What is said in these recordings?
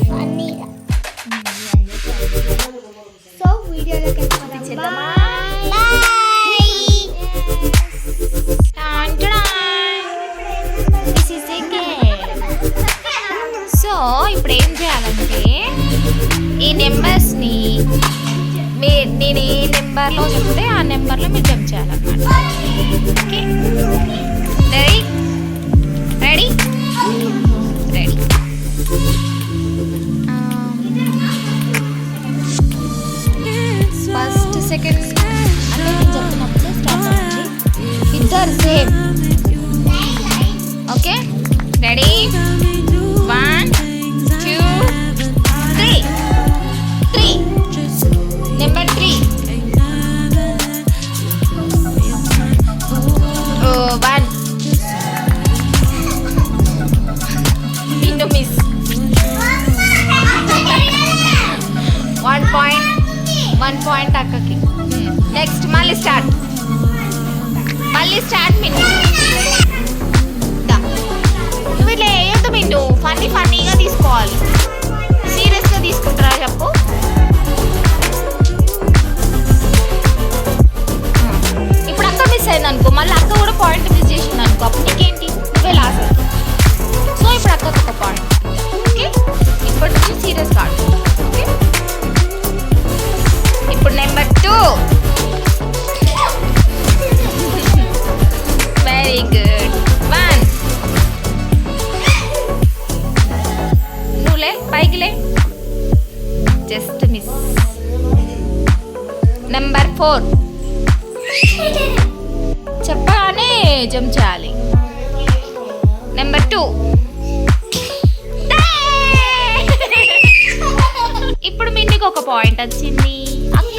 ఫన్నీగా సో వీడియోలోకి game so ఇప్పుడు ఏం చేయాలంటే ఈ నెంబర్స్ని మీ నేను ఏ నెంబర్లో చెప్తే ఆ నెంబర్లో మీరు జంప్ చేయాలన్నమాట. నుంచి సీరియస్ కాదు. ఓకే ఇప్పుడు number two very good one నువ్వులే పైకి లే. జస్ట్ మిస్ నెంబర్ ఫోర్ చెప్పగానే జంప్ చేయాలి. మిన్నికి ఒక పాయింట్ వచ్చింది. అక్క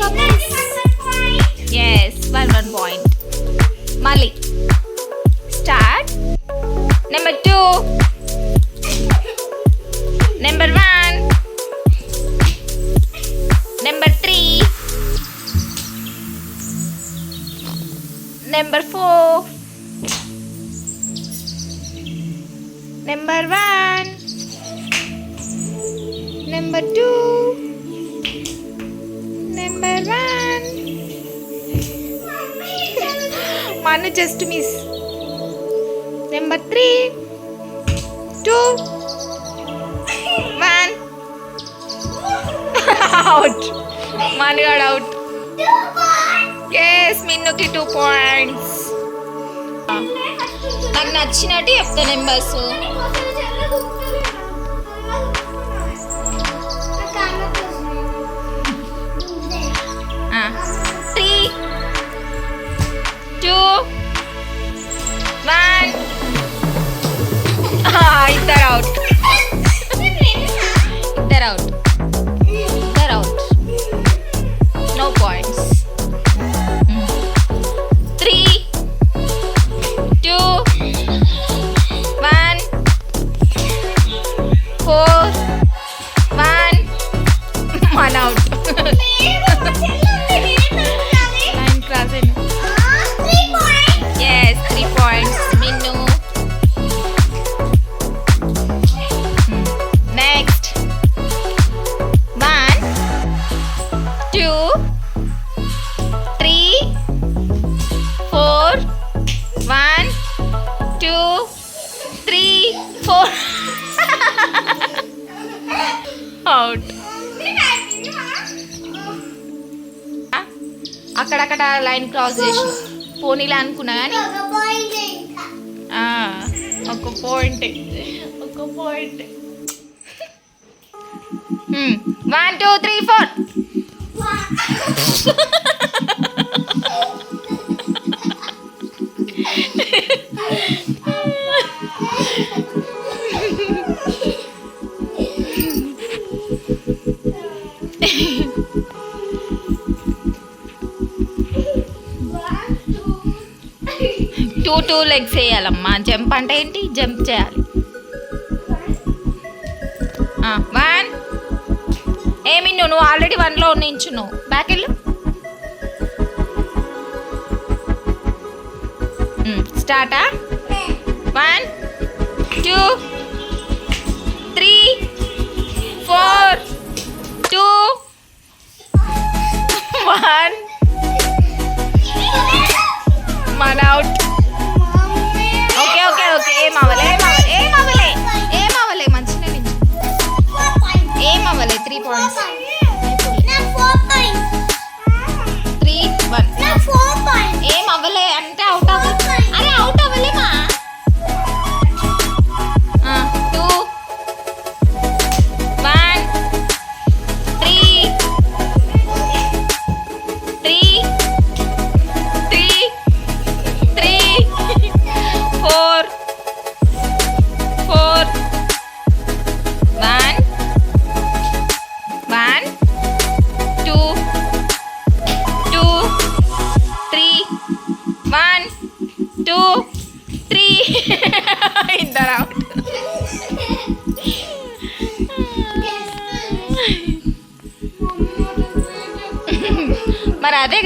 ఎస్ వన్ వన్ పాయింట్ మళ్ళీ. Start number two number one number three number four number one number two one just miss number three two one out మనగాడు out yes మిన్నుకి two points నాకు నచ్చినట్టు చెప్తా numbers three two eyes that out. అక్కడక్కడ line cross చేసి పోనీలా అనుకున్నా కానీ ఒక point ఒక point one two three four two two legs వేయాలమ్మా. Jump అంటే ఏంటి? జంప్ చేయాలి. వన్. ఏమి నువ్వు ఆల్రెడీ వన్లో నించు నువ్వు. బ్యాక్ వెళ్ళు. స్టార్టా one two three four two one. మన అవుట్ ఓకే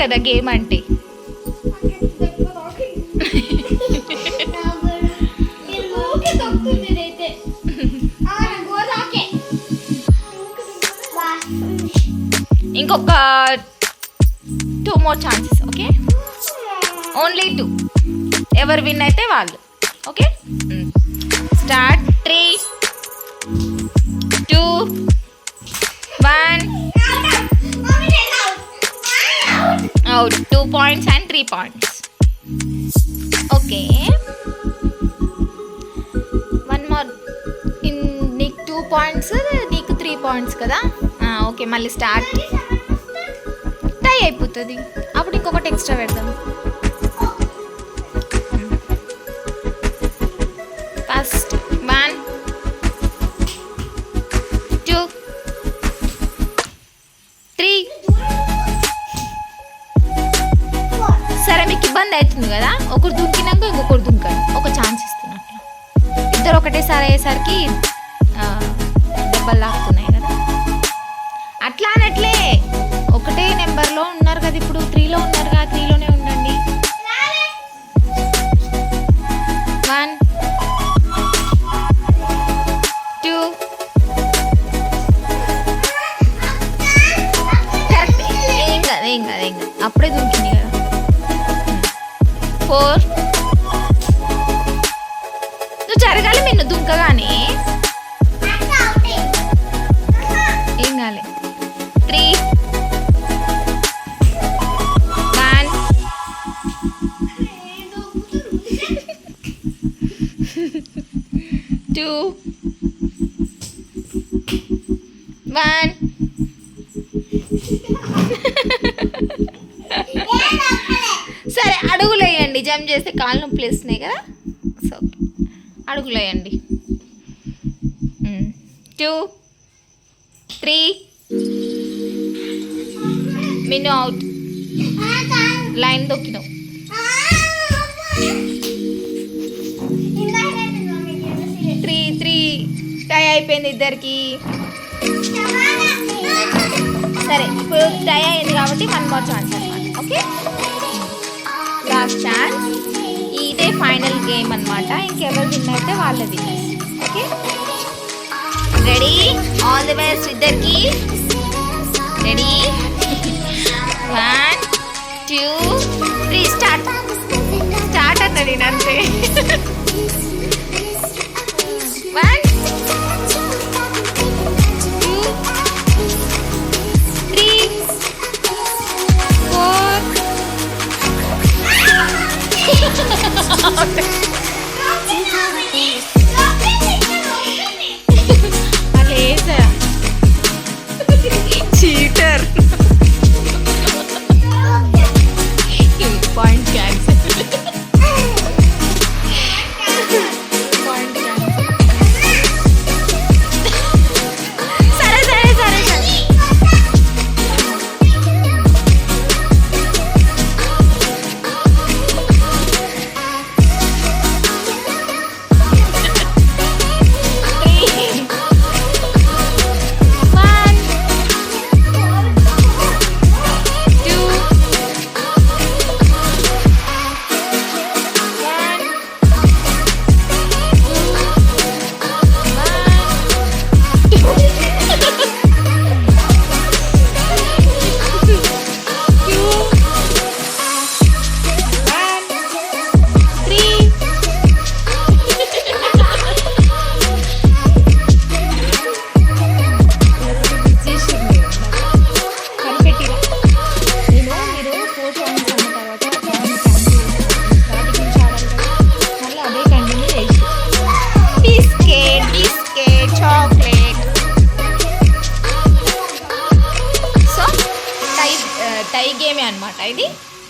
కదా గేమ్ అంటే? ఇంకొక two more chances okay only two ఎవరు విన్ అయితే వాళ్ళు ఓకే స్టార్ట్ hmm. అవును. Two points and three points okay one more నీకు టూ పాయింట్స్ నీకు త్రీ పాయింట్స్ కదా? ఓకే మళ్ళీ స్టార్ట్ టై అయిపోతుంది. అప్పుడు ఇంకొకటి ఎక్స్ట్రా పెడదాం. టూ వన్ సరే అడుగులు వేయండి జంప్ చేస్తే కాళ్ళు నొప్పులు వేస్తున్నాయి కదా? సో అడుగులు వేయండి two hmm. Three Minu out line దొక్కినావు tie అయిపోయింది ఇద్దరికి. సరే ఇప్పుడు టై అయింది కాబట్టి వన్ మోర్ ఛాన్స్ అనమాట ఓకే లాస్ట్ ఛాన్స్ ఇదే ఫైనల్ గేమ్ అనమాట ఇంకెవరు విన్ అయితే వాళ్ళది. Okay ready all the best ఇద్దరికి. Ready one two three start start అన్నది నేను అంతే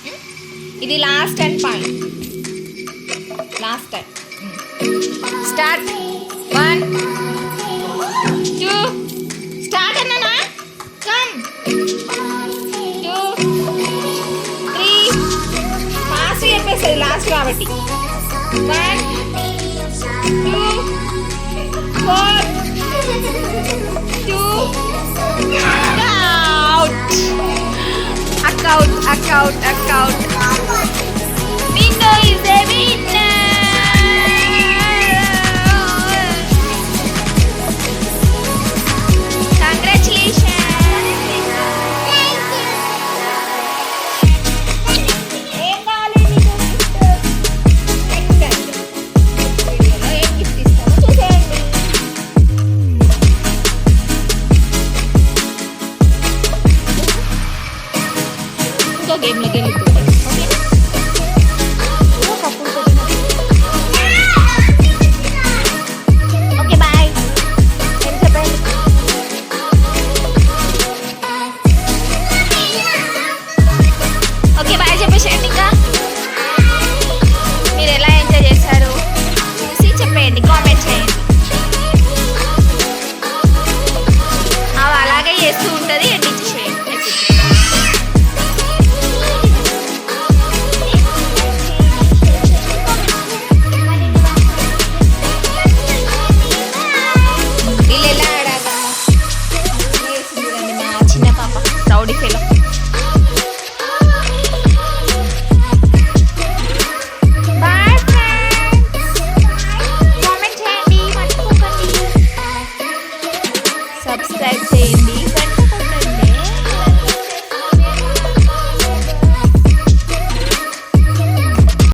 ఇది ఉమ్. ఇది last and point last time start one two start అన్నానా కమ్ టూ త్రీ ఫాస్ట్ చెప్పేస్తుంది లాస్ట్ కాబట్టి one two four two out account, account, account. Bingo is a.